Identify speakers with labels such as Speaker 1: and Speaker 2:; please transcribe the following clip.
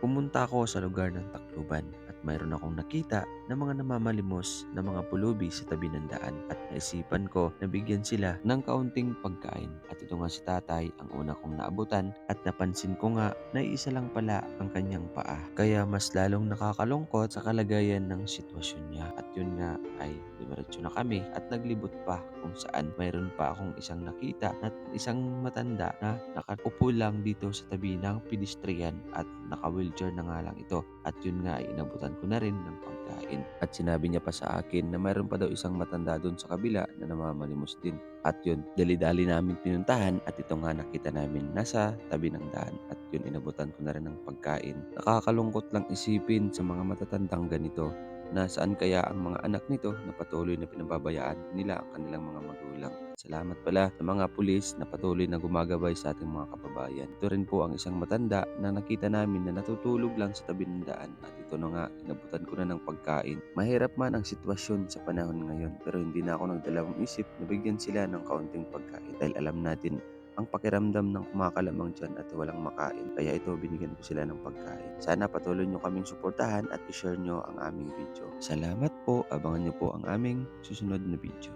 Speaker 1: Pumunta ako sa lugar ng Tacloban at mayroon akong nakita na mga namamalimos na mga pulubi sa tabi ng daan at naisipan ko na bigyan sila ng kaunting pagkain. At ito nga si tatay ang una kong naabutan at napansin ko nga na isa lang pala ang kanyang paa. Kaya mas lalong nakakalungkot sa kalagayan ng sitwasyon niya. At yun nga ay diretso na kami at naglibot pa kung saan mayroon pa akong isang nakita at isang matanda na nakaupo lang dito sa tabi ng pedestrian at naka-wheelchair na nga lang ito. At yun nga ay inabutan ko na rin ng pagkain. At sinabi niya pa sa akin na mayroon pa daw isang matanda doon sa kabila na namamalimos din. At yun, dali-dali namin pinuntahan at ito nga nakita namin nasa tabi ng daan. At yun, inabutan ko na rin ng pagkain. Nakakalungkot lang isipin sa mga matatandang ganito na saan kaya ang mga anak nito na patuloy na pinababayaan nila ang kanilang mga magulang. Salamat pala sa mga pulis na patuloy na gumagabay sa ating mga kababayan. Ito rin po ang isang matanda na nakita namin na natutulog lang sa tabi ng daan at ito na nga, inabutan ko na ng pagkain. Mahirap man ang sitwasyon sa panahon ngayon pero hindi na ako nagdalawang isip na bigyan sila ng kaunting pagkain dahil alam natin ang pakiramdam ng kumakalamang dyan at walang makain. Kaya ito, binigyan ko sila ng pagkain. Sana patuloy nyo kaming suportahan at i-share nyo ang aming video. Salamat po. Abangan nyo po ang aming susunod na video.